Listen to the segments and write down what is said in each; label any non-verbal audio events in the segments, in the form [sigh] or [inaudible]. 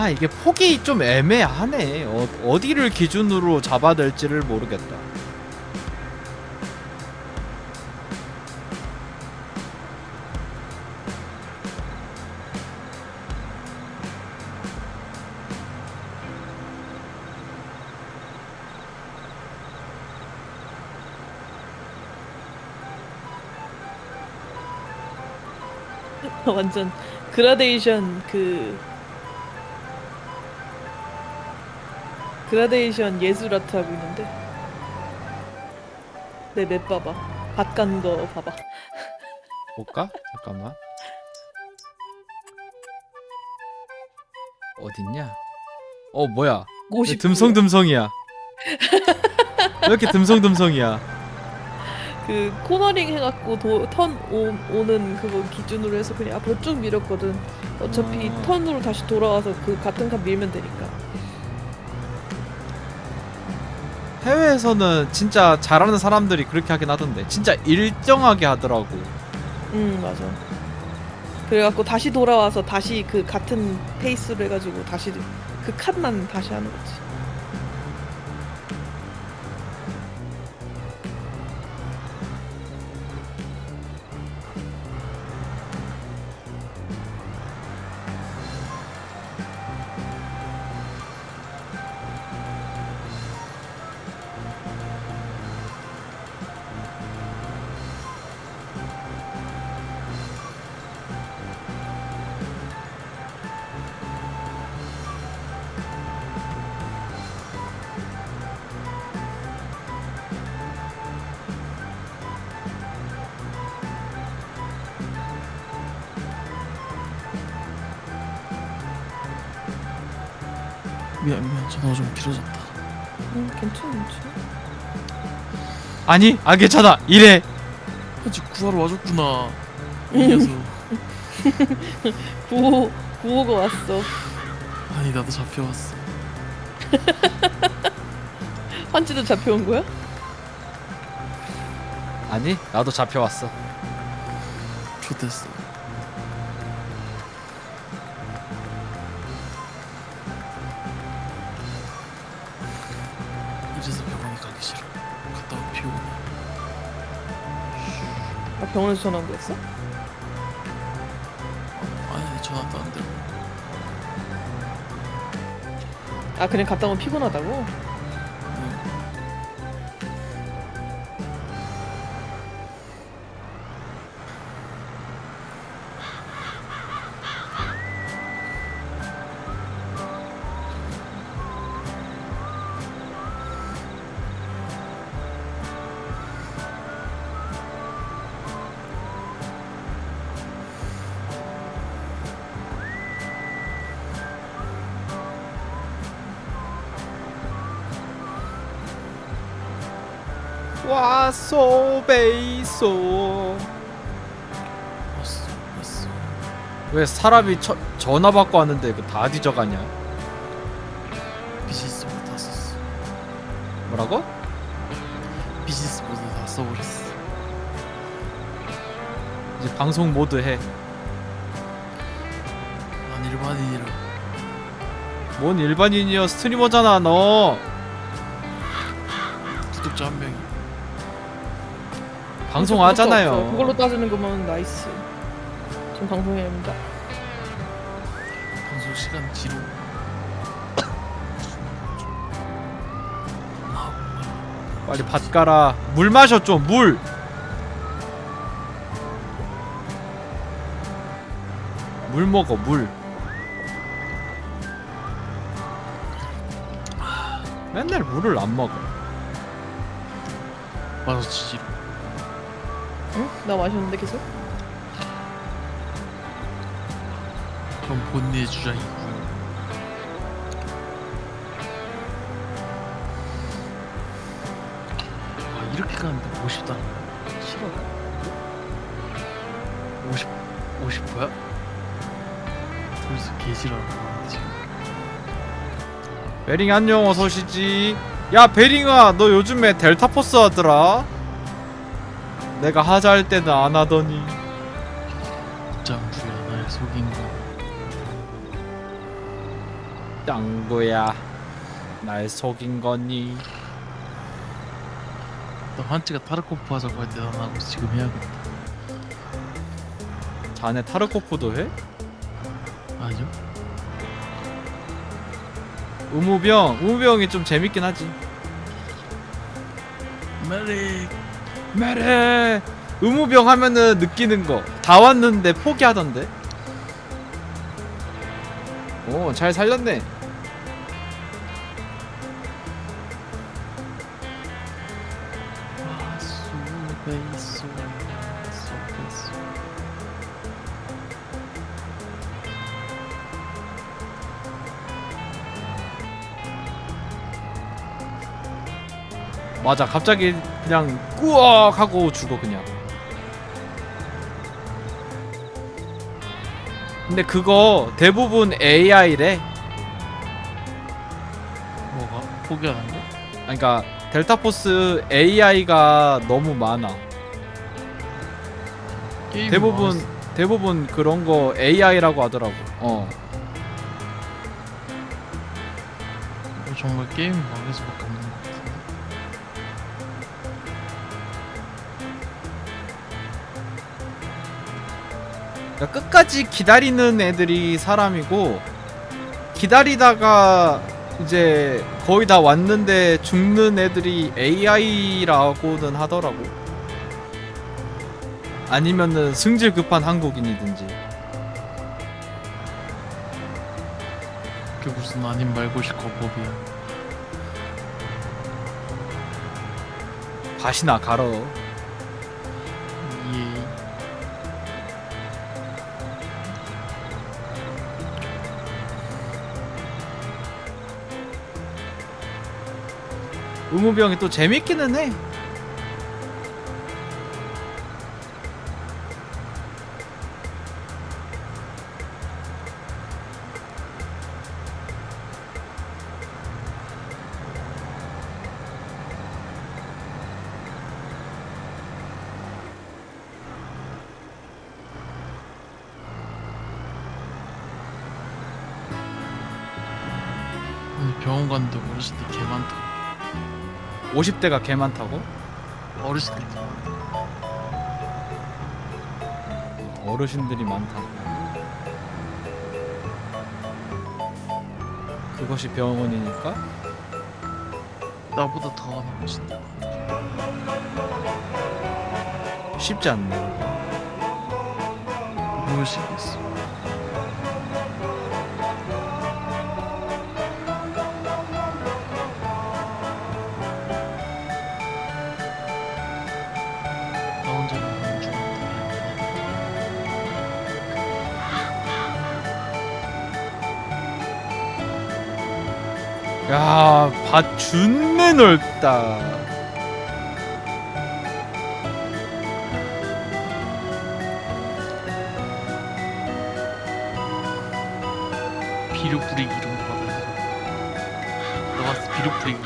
아 이게 폭이 좀 애매하네. 어, 어디를 기준으로 잡아야 될지를 모르겠다. [laughs] 완전 그라데이션 그 그라데이션 예술 아트 하고 있는데. 내 맵 봐봐. 밭간거 봐봐. 볼까? 잠깐만. 어딨냐? 어 뭐야? 왜 50 듬성듬성이야? [laughs] 왜 이렇게 듬성듬성이야? 그 코너링 해갖고 도, 턴 오, 오는 그거 기준으로 해서 그냥 앞으로 쭉 밀었거든. 어차피 아. 턴으로 다시 돌아와서 그 같은 칸 밀면 되니까 해외에서는 진짜 잘하는 사람들이 그렇게 하긴 하던데. 진짜 일정하게 하더라고. 응 맞아. 그래갖고 다시 돌아와서 다시 그 같은 페이스로 해가지고 다시 그 칸만 다시 하는 거지 전화가 좀 길어졌다. 응 괜찮아 괜찮아. 아니 안 괜찮아. 이래. 아직 구하러 와줬구나. 이 녀석 [laughs] 구호 구호가 왔어. 아니 나도 잡혀왔어. [laughs] 환지도 잡혀온 거야? 아니 나도 잡혀왔어. 좋댔어 병원에서 전화 온 거였어? 아니 전화도 안 되고 아 그냥 갔다 오면 피곤하다고? 와소 베이소. 왜 사람이 처, 전화 받고 왔는데 이거 다 뒤져가냐? 비즈니스 모드 다 썼어. 뭐라고? 비즈니스 모드 다 써버렸어. 이제 방송 모드 해. 난 일반인이라. 뭔 일반인이야 스트리머잖아 너. 구독자 한 명이 방송하잖아요. 그걸로 따지는 거면 나이스 전 방송해야 합니다 방송 시간 뒤로 아, 빨리 밭 가라. 물 마셔 좀 물. 물 먹어 물. 맨날 물을 안 먹어. 맞아 지지로 응? 나 마셨는데 계속? 그럼 본인의 주장이고요 아 이렇게 가는데 50다 싫어 50 50 뭐야? 둘이서 개싫어하는 거 지금 베링 안녕 어서 오시지. 야 베링아 너 요즘에 델타 포스 하더라. 내가 하자 할 때는 안 하더니. 입장부야 날 속인 거 짱구야 날 속인 거니 나 한치가 타르코프 하자고 할 때 난 하고 지금 해야겠다. 자네 타르코프도 해? 아니요? 의무병 의무병이 좀 재밌긴 하지 메릭. 메레 의무병 하면은 느끼는 거. 다 왔는데 포기하던데. 오 잘 살렸네 맞아. 갑자기 그냥 꾸억 하고 죽어 그냥. 근데 그거 대부분 AI래. 뭐가? 포기하는 거? 그러니까 델타포스 AI가 너무 많아. 게임 대부분 대부분 그런 거 AI라고 하더라고. 어. 뭐 정말 게임 망해서 밖에 그러니까 끝까지 기다리는 애들이 사람이고 기다리다가 이제 거의 다 왔는데 죽는 애들이 AI라고는 하더라고. 아니면은 승질 급한 한국인이든지. 그게 무슨 아님 말고 싶고 법이야. 밭이나 갈어. 의무병이 또 재밌기는 해. 병원 갔는데 어르신들 개 많다. 50대가 개 많다고? 어르신들. 어르신들이 많다. 그것이 병원이니까? 나보다 더 어르신들. 쉽지 않네. 무엇이겠어? 준내 넓다. 비료 뿌리기 이런 거 받아서 너 봤을 때 비료 뿌리기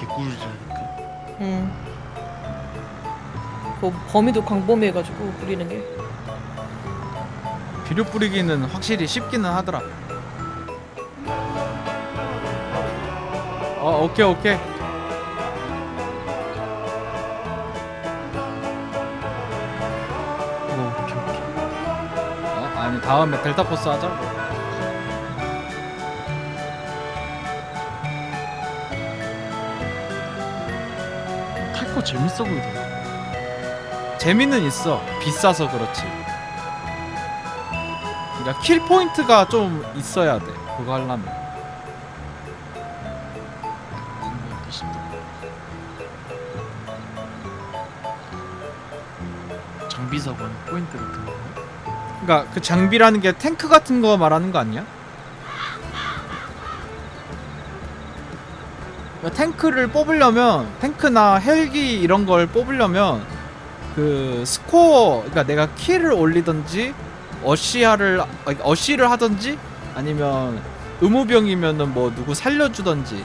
개꿀이라니까 응. 그 범위도 광범위해가지고 뿌리는 게. 비료 뿌리기는 확실히 쉽기는 하더라. 어, 오케이, 오케이. 뭐 오케이 오케이 어, 아니, 다음에 델타포스 하자. 탈거 재밌어 보이더라 재미는 있어. 비싸서 그렇지. 그러니까 킬 포인트가 좀 있어야 돼. 그거 하려면. 포인트 같은 거 그러니까 그 장비라는 게 탱크 같은 거 말하는 거 아니야? 그러니까 탱크를 뽑으려면 탱크나 헬기 이런 걸 뽑으려면 그 스코어 그러니까 내가 킬을 올리든지 어시야를 아니, 어시를 하든지 아니면 의무병이면은 뭐 누구 살려주든지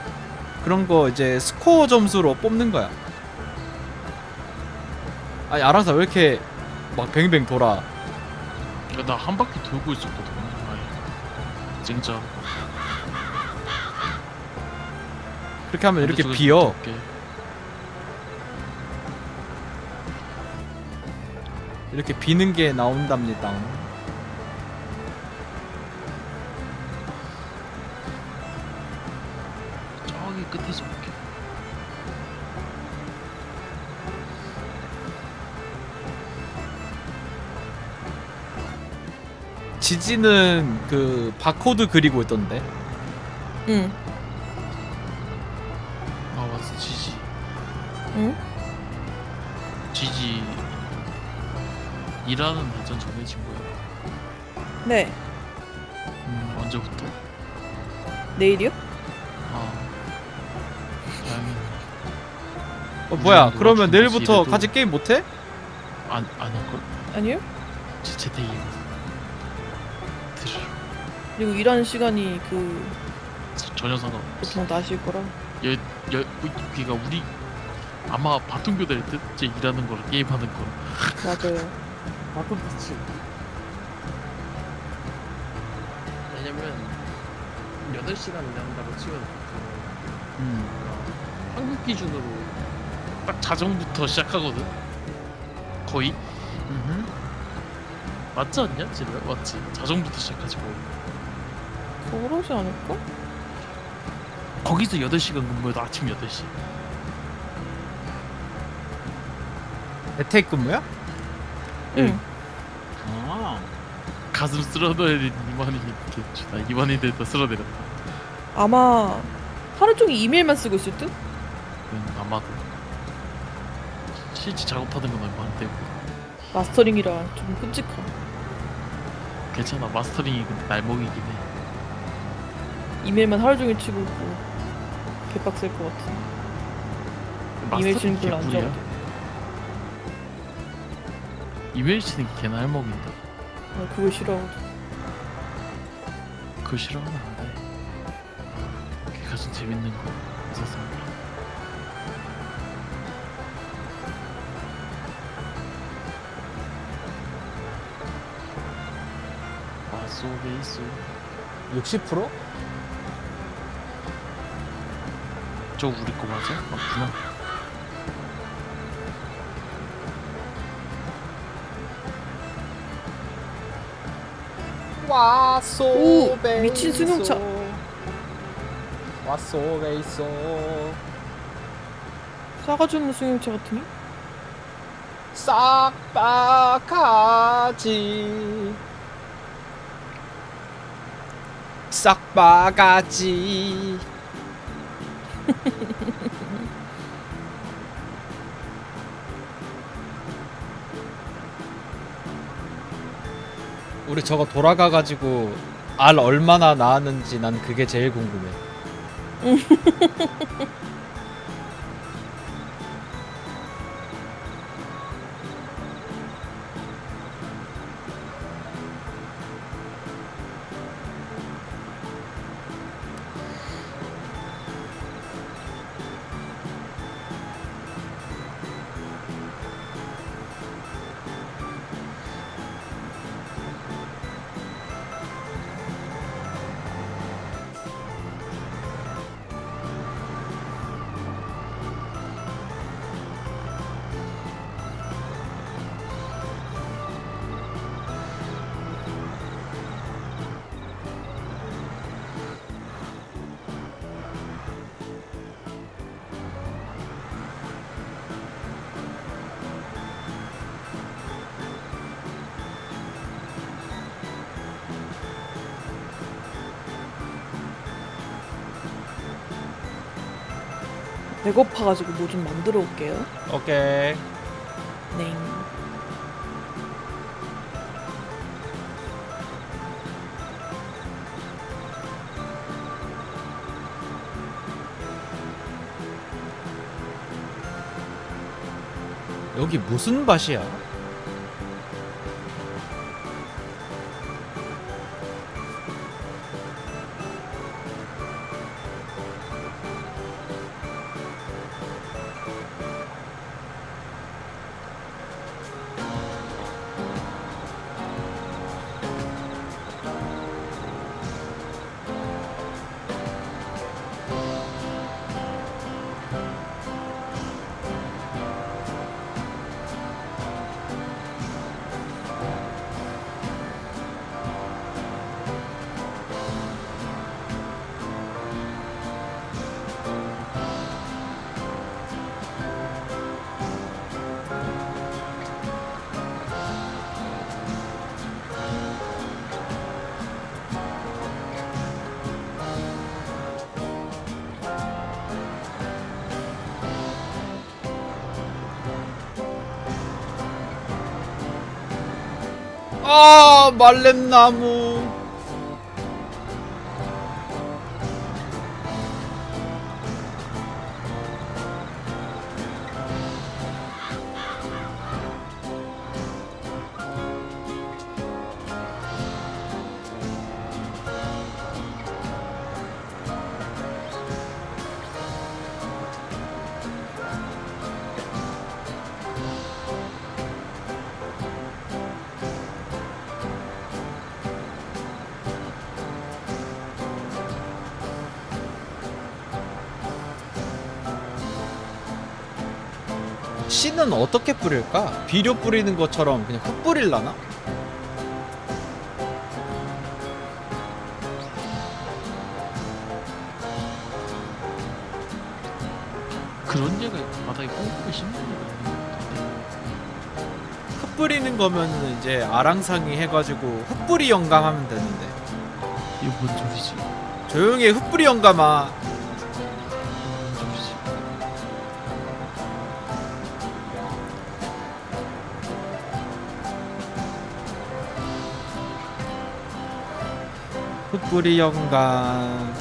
그런 거 이제 스코어 점수로 뽑는 거야. 아니 알아서 왜 이렇게 막 뱅뱅 돌아. 나 한 바퀴 돌고 있었거든. 아이, 진짜. 그렇게 하면 이렇게 비어. 이렇게 비는 게 나온답니다. 지지는 그 바코드 그리고 있던데. 응. 아 왔어 지지. 응? 지지. 일하는 날짜 정해진 거야. 네. 음, 언제부터? 내일이요? 아. 다행이네. 어 뭐야? 누가 그러면 내일부터. 같이 게임 못 해? 안, 안 할걸? 아니요. 대기. 그리고 일하는 시간이 그 전혀 상관없어. 보통 낮일 거라. 여, 여, 그니까 우리 아마 바통교대일 듯? 제 일하는 거랑 게임하는 거 맞아요. 나도 그치. 왜냐면 8시간 일한다고 치면 음. 그 한국 기준으로 딱 자정부터 시작하거든? 거의? 맞지 않냐? 지금 맞지? 자정부터 시작하지 거의 그러지 않을까? 거기서 8시간 근무해도 아침 8시 대퇴 근무야? 응. 아. 가슴 쓸어내린 이만희 이렇게 나 이만희 데다 쓸어내렸다 아마 하루 종일 이메일만 쓰고 있을 듯? 그건 아마도 실제 작업하는 건 얼마 안 되고 마스터링이라 좀 끔찍함. 괜찮아 마스터링이 근데 날먹이긴 해 이메일만 하루 종일 치고 있고 개빡셀 것 같아. 이메일 치는 별로 안 좋아하거든. 이메일 치는 게 개나 할먹인다 나 그거 싫어하거든. 그거 싫어하면 안돼 걔가 좀 재밌는 거 있었어 와쏘 베이쏘 60%? 저 우리 거 맞아? 맞구나 왔소 오, 미친 승용차. 왔소 베이소 싸가지 없는 승용차 같으니? 싹다 가지 싹바가지 우리 저거 돌아가가지고 알 얼마나 나왔는지 난 그게 제일 궁금해 [laughs] 배고파가지고 뭐 좀 만들어 올게요. 오케이 네. 여기 무슨 밭이야? 아 말렘나무 씨는 어떻게 뿌릴까? 비료 뿌리는 것처럼 그냥 흙 뿌릴라나? 그런 데가 바닥에 꽁꽁 심는 데가. 흙 뿌리는 거면은 이제 아랑상이 해가지고 흙뿌리 영감 하면 되는데 이거 뭔 소리지? 조용히 해, 흙뿌리 영감아 흙뿌리 영감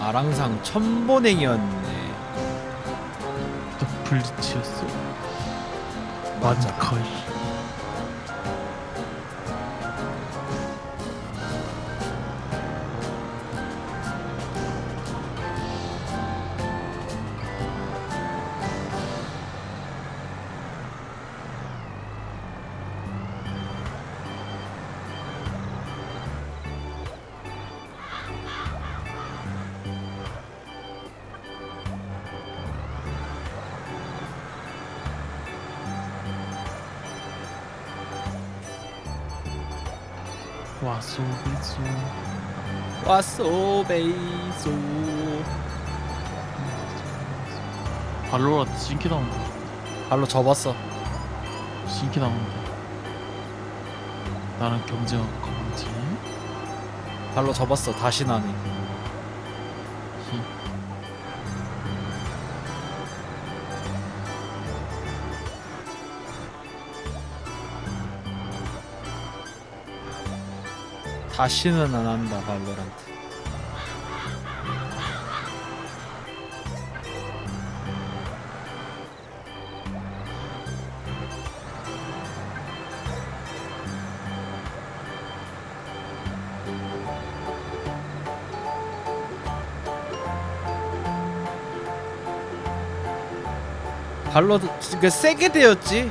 아랑상 천보냉이었네 너 블리치였어? 맞아. 거의. 왔소 베이소 발로라트 신기 나온다. 발로 접었어 신기 나온다. 나랑 경쟁할 거지. 발로 접었어 다시 나네 다시는 안 한다 발로란트 발로 그 세게 되었지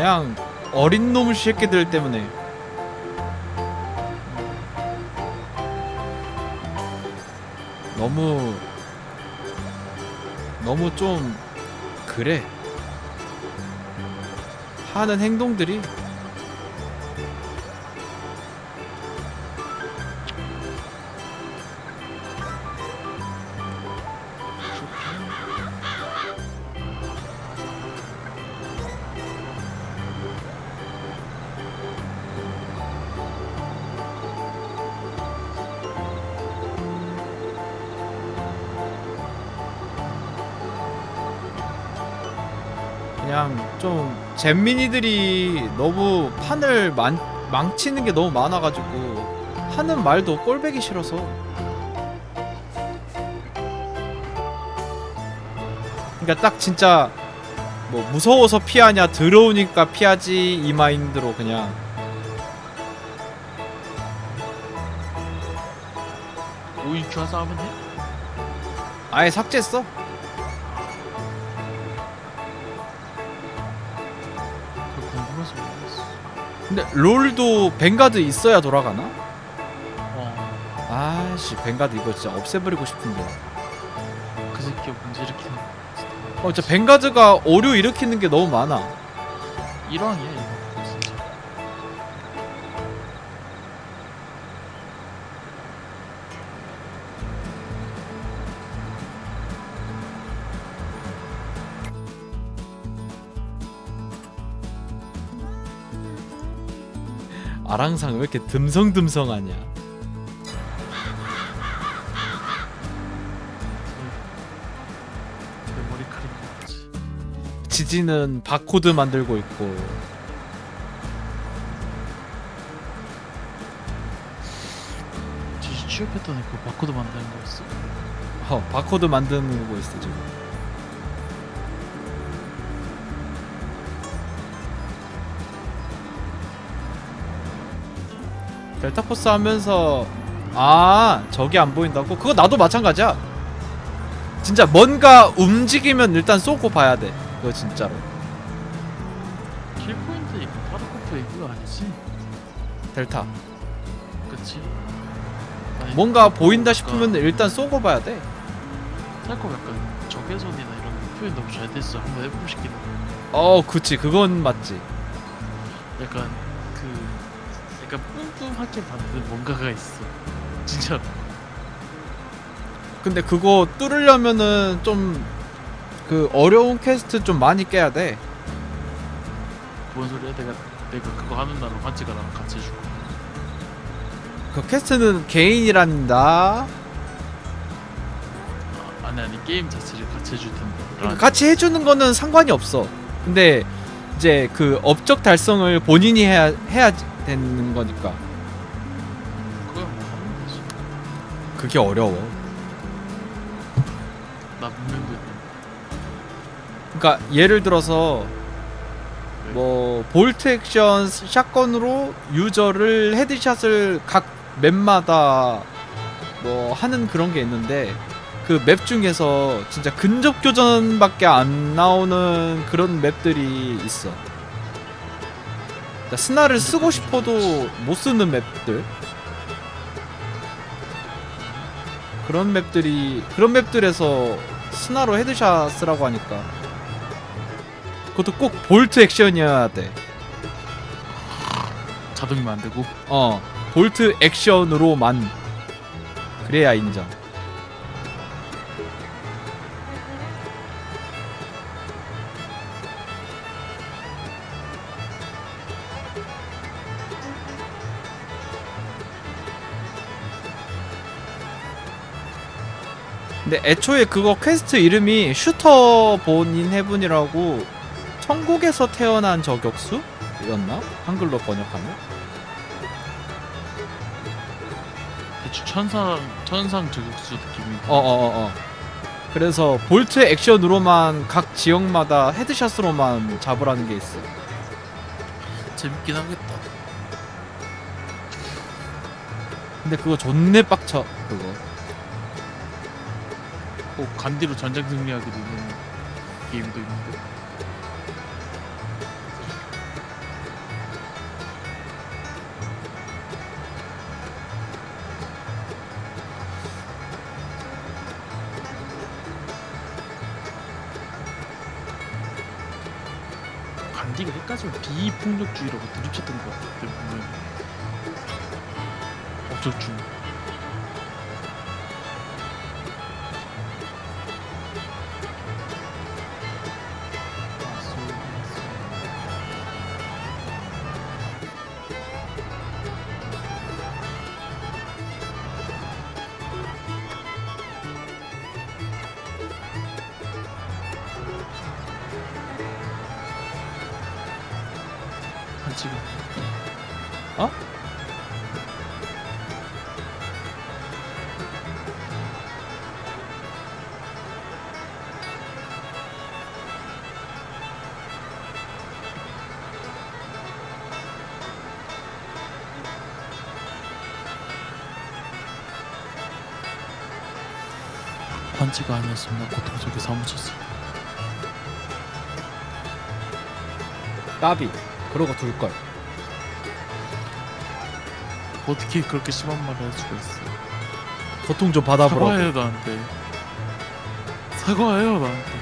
그냥 어린 놈 새끼들 때문에. 너무 너무 좀 그래. 하는 행동들이 잼민이들이 너무 판을 망, 망치는 게 너무 많아가지고 하는 말도 꼴배기 싫어서. 그러니까 딱 진짜 뭐 무서워서 피하냐 더러우니까 피하지 이 마인드로 그냥. 오인 큐 싸우면 해? 아예 삭제했어 근데 롤도 뱅가드 있어야 돌아가나? 어, 아씨 뱅가드 이거 진짜 없애버리고 싶은데 그 새끼가 문제 일으키는 거. 어 진짜 뱅가드가 오류 일으키는 게 너무 많아 일왕이야 아랑상 왜 이렇게 듬성듬성하냐 내 머리카락. 지지는 바코드 만들고 있고 지지 취업했더니 그 바코드 만드는 거였어. 어, 바코드 만드는 거 있어 지금 델타포스 하면서 아 저기 안 보인다고? 그거 나도 마찬가지야 진짜 뭔가 움직이면 일단 쏘고 봐야 돼 그거 진짜로 킬 포인트 이거 하드코프 이거 아니지? 델타 그치? 아니, 뭔가 보인다 싶으면 일단 쏘고 봐야 돼 탈거 약간 적외선이나 이런 표현 너무 잘 됐어. 한번 해보고 싶긴 해. 어, 그치 그건 맞지 약간 그 약간 뿜뿜하게 만든 뭔가가 있어. 진짜 근데 그거 뚫으려면은 좀 그 어려운 퀘스트 좀 많이 깨야 돼 뭔 소리야? 내가 내가 그거 하는 날은 환지가 나랑 같이 해줄 거야. 그 퀘스트는 개인이란다. 아, 아니 아니 게임 자체를 같이 해줄 텐데. 그러니까 같이 해주는 거는 상관이 없어. 근데 이제 그 업적 달성을 본인이 해야 해야 되는 거니까 그거야 뭐 하면 되지. 그게 어려워. 나 문명도 있고. 그러니까 예를 들어서 뭐 볼트 액션 샷건으로 유저를 헤드샷을 각 맵마다 뭐 하는 그런 게 있는데 그 맵 중에서 진짜 근접 교전밖에 안 나오는 그런 맵들이 있어. 그러니까 스나를 쓰고 싶어도 못 쓰는 맵들. 그런 맵들이 그런 맵들에서 스나로 헤드샷 쓰라고 하니까 그것도 꼭 볼트 액션이어야 돼. 자동이면 안 되고. 어, 볼트 액션으로만 그래야 인정. 근데 애초에 그거 퀘스트 이름이 슈터 본인 해븐이라고 천국에서 태어난 저격수였나? 한글로 번역하면? 대충 천상 천상 저격수 느낌이. 어어 어 어, 그래서 볼트 액션으로만 각 지역마다 헤드샷으로만 잡으라는 게 있어. 재밌긴 하겠다. 근데 그거 존내 빡쳐 그거. 꼭 간디로 전장 승리하게 되는 게임도 있는데. 간디가 헷갈리면 비폭력주의라고 드립쳤던 것 같아 보면 업적 한지가 아니었으면 나 고통 속에 사무쳤어 까비. 그러고 둘 걸. 어떻게 그렇게 심한 말을 할 수가 있어 고통 좀 받아보라고. 사과해요 나한테 사과해요 나한테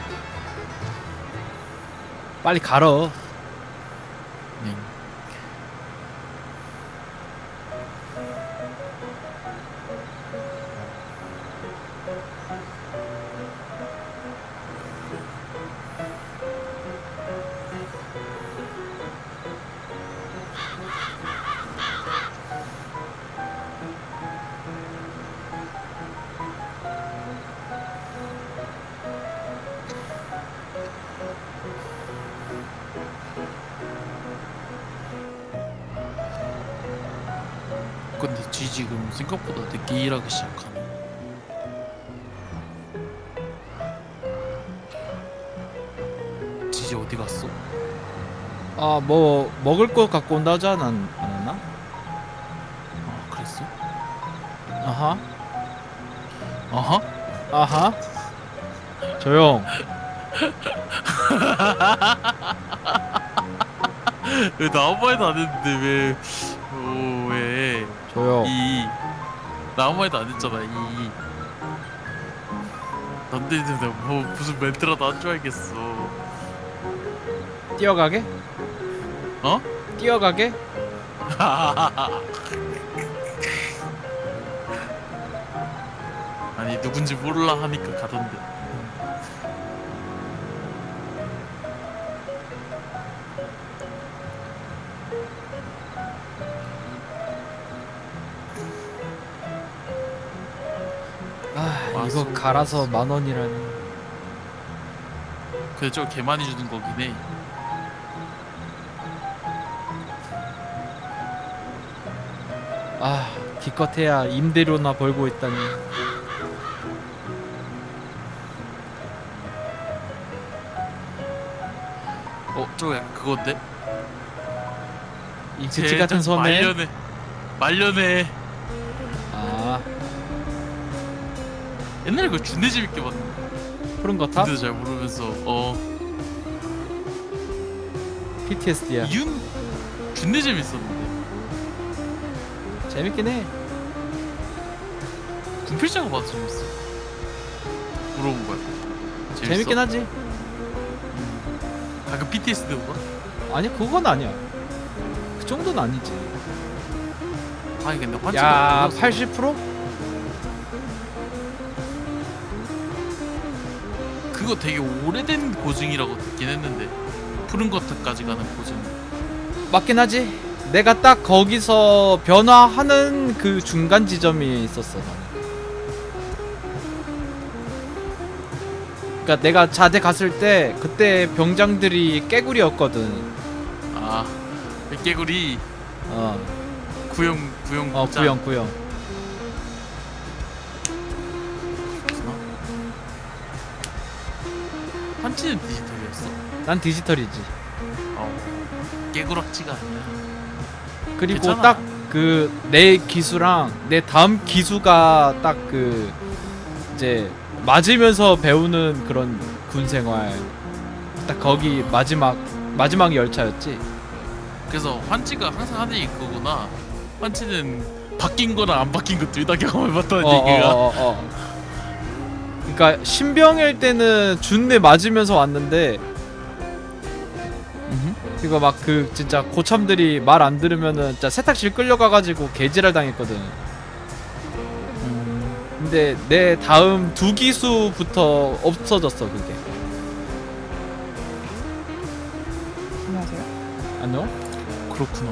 빨리 갈어. 쥐 지금 생각보다 늦게 일하기 시작하네. 지지 어디 갔어? 아 뭐 먹을 거 갖고 온다 하지 않았, 않았나? 아 그랬어? 아하 아하? 아하 조용 [laughs] 왜나 아무 말도 안 했는데 왜? 조용 이. 나 아무 말도 안 했잖아 이. 남들인데 뭐 무슨 멘트라도 한줄 알겠어. 뛰어가게? 어? 뛰어가게? [laughs] 아니 누군지 몰라 하니까 가던데. 이거 소- 갈아서 만 원이라니. 그래 저개 많이 주는 거긴 해. 아 기껏해야 임대료나 벌고 있다니. 어 저거 약간 그건데? 이 그치 같은 소매 말년에 말년에 옛날에 그거 준내 재밌게 봤는데 푸른 거탑? 근데도 잘 모르면서 어. PTSD야. 이윤 준내 재밌었는데. 재밌긴 해. 군필자가 봐도 재밌어. 물어본 거야. 재밌어? 재밌긴 하지. 가끔 PTSD 오나? 아니 그건 아니야. 그 정도는 아니지. 아니 근데 환치가 야 어려서 80%? 그거 되게 오래된 고증이라고 듣긴 했는데 푸른 것까지 가는 고증. 맞긴 하지. 내가 딱 거기서 변화하는 그 중간 지점이 있었어. 나는. 그러니까 내가 자대 갔을 때 그때 병장들이 깨구리였거든. 아 깨구리. 어, 구형 구형 어 짱. 구형 구형 환치는 디지털이었어? 난 디지털이지 어 깨구락지가 아니야 그리고 괜찮아. 딱 그 내 기수랑 내 다음 기수가 딱 그 이제 맞으면서 배우는 그런 군 생활 딱 거기 마지막 마지막 열차였지 그래서 환치가 항상 하는 얘기 그거구나 환치는 바뀐 거랑 안 바뀐 거 둘 다 경험해봤다는 얘기가 어, 어, 어. 그러니까 신병일 때는 준내 맞으면서 왔는데 이거 막 그 진짜 고참들이 말 안 들으면은 진짜 세탁실 끌려가가지고 개지랄 당했거든. 음, 근데 내 다음 두 기수부터 없어졌어 그게. 안녕하세요. 안녕? 그렇구나